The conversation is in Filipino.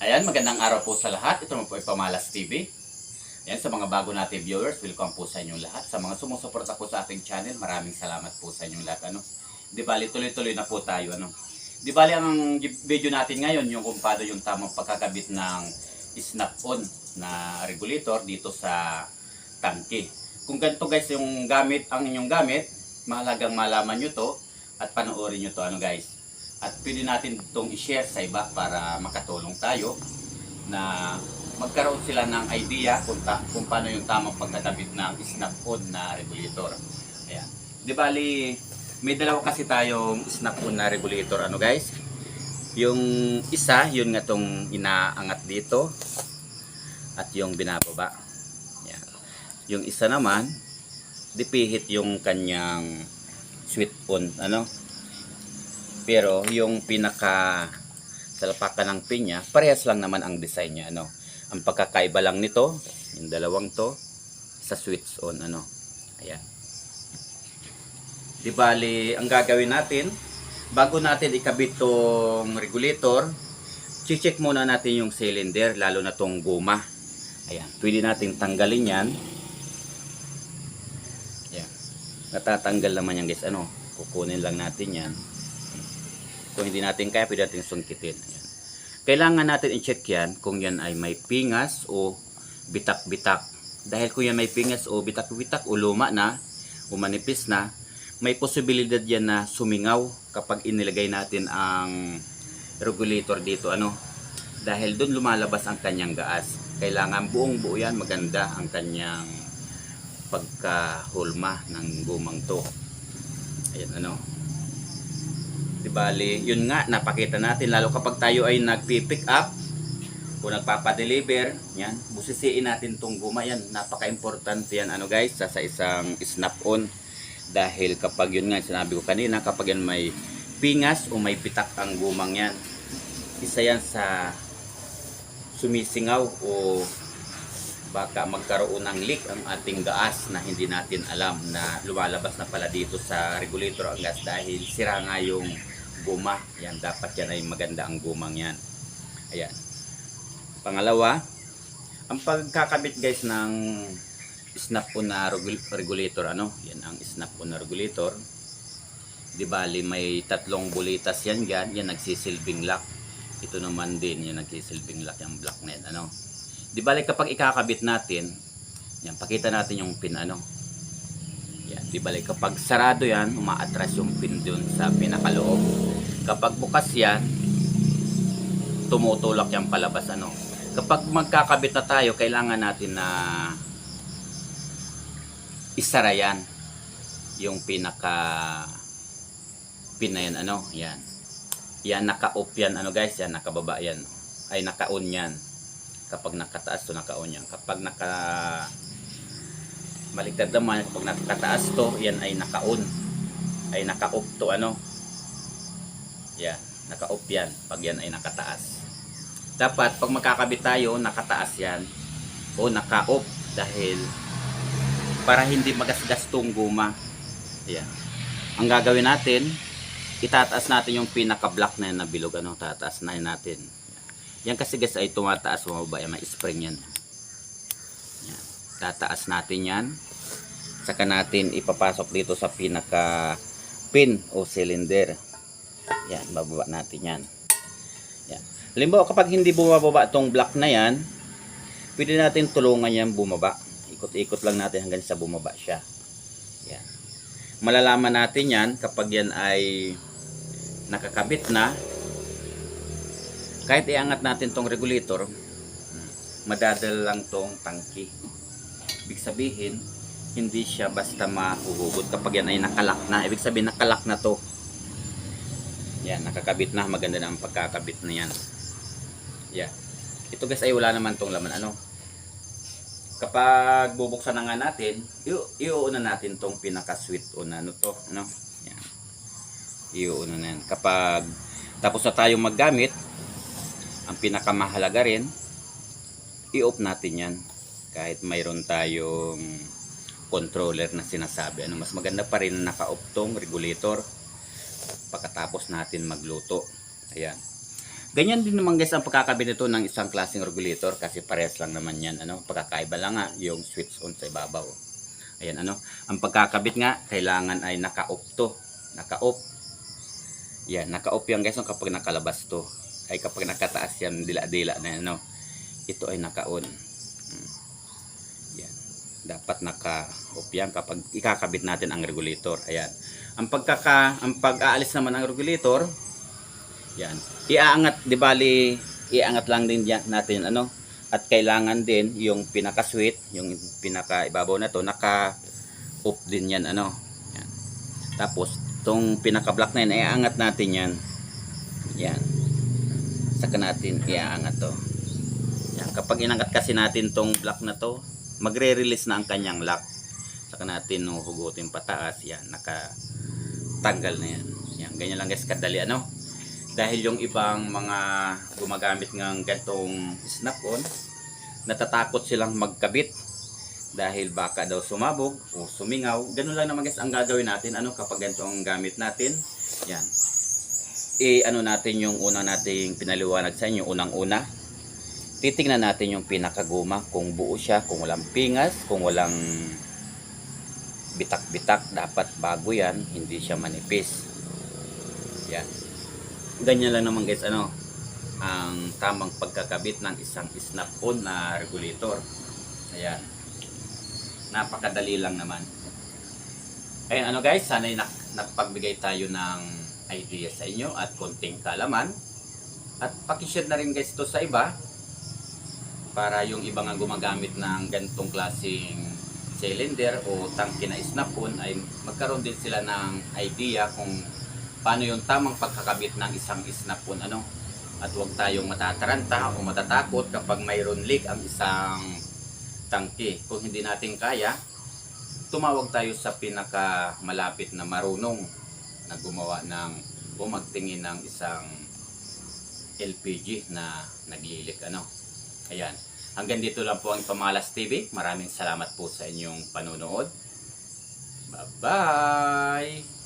Ayan, magandang araw po sa lahat. Ito naman po ay Pamalas TV. Ayan, sa mga bago natin viewers, welcome po sa inyong lahat. Sa mga sumusuporta po sa ating channel, maraming salamat po sa inyong lahat. Ano? Di bali, tuloy-tuloy na po tayo. Ano? Di bali, ang video natin ngayon, yung kung paano yung tamang pagkakabit ng snap-on na regulator dito sa tangke. Kung ganito guys yung gamit, ang inyong gamit, mahalagang malaman nyo to at panoorin nyo to. Ano guys? At pwede natin itong i-share sa iba para makatulong tayo na magkaroon sila ng idea kung, ta- kung paano yung tamang pagkakabit ng snap-on na regulator. Ayan. Di bali, may dalawa kasi tayong snap-on na regulator. Ano guys? Yung isa, yun nga tong inaangat dito at yung binababa. Ayan. Yung isa naman, dipihit yung kanyang switch on. Ano? Pero yung pinaka salapakan ng pinya, parehas lang naman ang design niya, ano. Ang pagkakaiba lang nito, yung dalawang to, sa switch on, ano. Ayan. Di bali, ang gagawin natin, bago natin ikabit tong regulator, check muna natin yung cylinder, lalo na tong guma. Ayan, pwede nating tanggalin yan. Ayan. Natatanggal naman yan guys, ano, kukunin lang natin yan. Kung hindi natin kaya, pwede natin sungkitin. Ayan. Kailangan natin i-check yan kung yan ay may pingas o bitak-bitak. Dahil kung yan may pingas o bitak-bitak o luma na, o manipis na, may posibilidad yan na sumingaw kapag inilagay natin ang regulator dito. Ano? Dahil doon lumalabas ang kanyang gaas. Kailangan buong buo yan, maganda ang kanyang pagkahulma ng gumang to. Ayan ano. Di bali, yun nga, napakita natin, lalo kapag tayo ay nagpi-pick up, o nagpapadeliver, yan, busisiin natin tong guma, yan, napaka-importante yan, ano guys, sa, sa isang snap-on. Dahil kapag yun nga, sinabi ko kanina, kapag yan may pingas o may pitak ang gumang yan, isa yan sa sumisingaw o baka magkaroon ng leak ang ating gas na hindi natin alam na lumalabas na pala dito sa regulator ang gas dahil sira nga yung guma. Yan, dapat yan ay maganda ang gumang yan. Ayan. Pangalawa, ang pagkakabit guys ng snap on na regul- regulator, ano? Yan ang snap on na regulator. Di bali may tatlong bulitas yan yan, yan nagsisilbing lock. Ito naman din, yan nagsisilbing lock yung block na ano? Di bali kapag ikakabit natin, yan, pakita natin yung pin ano. Di bali kapag sarado yan, umaatras yung pin dun sa pinakaloob. Kapag bukas yan, tumutulak yan palabas ano. Kapag magkakabit na tayo, kailangan natin na isara yan. Yung pinaka pin na yan, ano, yan. Yan, naka-off yan, ano guys, yan, nakababa yan. Ay, naka-on yan kapag nakataas to naka-on yan kapag naka maligtad naman kapag nakataas to yan ay naka-on. Ay naka-off to ano? Yan naka-off yan pag yan ay nakataas. Dapat pag magkakabit tayo nakataas yan. O naka-off dahil para hindi magasgas tong guma. Yan ang gagawin natin itataas natin yung pinaka-block na yan na bilog ano? Tataas na yun natin. Yan kasi guys ay tumataas bumaba yan may spring yan. Tataas natin yan. Saka natin ipapasok dito sa pinaka pin o cylinder. Yan, bababa natin yan. Yan. Halimbawa kapag hindi bumababa tong block na yan, pwede natin tulungan yan bumaba. Ikot-ikot lang natin hanggang sa bumaba siya. Yan. Malalaman natin yan kapag yan ay nakakabit na kahit iangat natin tong regulator, madadala lang tong tangki. Ibig sabihin, hindi siya basta mahuhugot kapag yan ay nakalak na. Ibig sabihin, nakalak na to. Yan, nakakabit na. Maganda na ang pagkakabit na yan. Yan. Ito guys ay wala naman tong laman. Ano? Kapag bubuksan na nga natin, iuuna natin tong pinaka-sweet on ano to. Ano? Yan. Iuuna na yan. Kapag tapos na tayong maggamit, ang pinakamahalaga rin, i-off natin yan. Kahit mayroon tayong controller na sinasabi. Ano, mas maganda pa rin na naka-off tong regulator pagkatapos natin magluto. Ayan. Ganyan din naman guys ang pagkakabit nito ng isang klaseng regulator kasi parehas lang naman yan. Ano? Pagkakaiba lang nga yung switch on sa ibabaw. Ayan ano. Ang pagkakabit nga kailangan ay naka-off to. Naka-off. Yan, naka-off yan guys kapag nakalabas to. Ay kapag nakataas yan dila-dila na ano. Ito ay naka-on. Dapat naka-off yan kapag ikakabit natin ang regulator. Ayan. Ang pagkaka ang pag-aalis naman ng regulator, yan. Iaangat, di bali, iaangat lang din yan, natin ano. At kailangan din yung pinaka-sweet, yung pinaka-ibabaw na to, naka-off din yan, ano. Yan. Tapos, tong pinaka-black na yan, iaangat natin yan. Yan. Saka natin iaangat to. Yan. Kapag inangat kasi natin tong black na to, magre-release na ang kanyang lock. Saka natin hugutin pataas, yan, naka tanggal na yan. Yan, ganyan lang guys, kadali ano dahil yung ibang mga gumagamit ng gantong snap-on, natatakot silang magkabit dahil baka daw sumabog o sumingaw. Ganun lang naman guys ang gagawin natin ano kapag ganito gamit natin. Yan. E ano natin yung una nating pinaliwanag sa inyo, unang-una. Titingnan natin yung pinakaguma kung buo siya, kung walang pingas, kung walang bitak-bitak, dapat bago yan, hindi siya manipis. Yan. Ganyan lang naman guys ano ang tamang pagkakabit ng isang snap-on na regulator. Ayan. Napakadali lang naman. Ayan ano guys sana'y nak napagbigay tayo ng idea sa inyo at konting kalaman. At pakishare na rin guys to sa iba para yung iba nga gumagamit ng ganitong klaseng cylinder o tangke na snap-on ay magkaroon din sila ng idea kung paano yung tamang pagkakabit ng isang snap-on ano? At huwag tayong matataranta o matatakot kapag mayroon leak ang isang tangke. Kung hindi natin kaya tumawag tayo sa pinaka malapit na marunong na gumawa ng o magtingin ng isang LPG na naglilik ano ayan. Hanggang dito lang po ang Pamalas TV maraming salamat po sa inyong panonood. Bye bye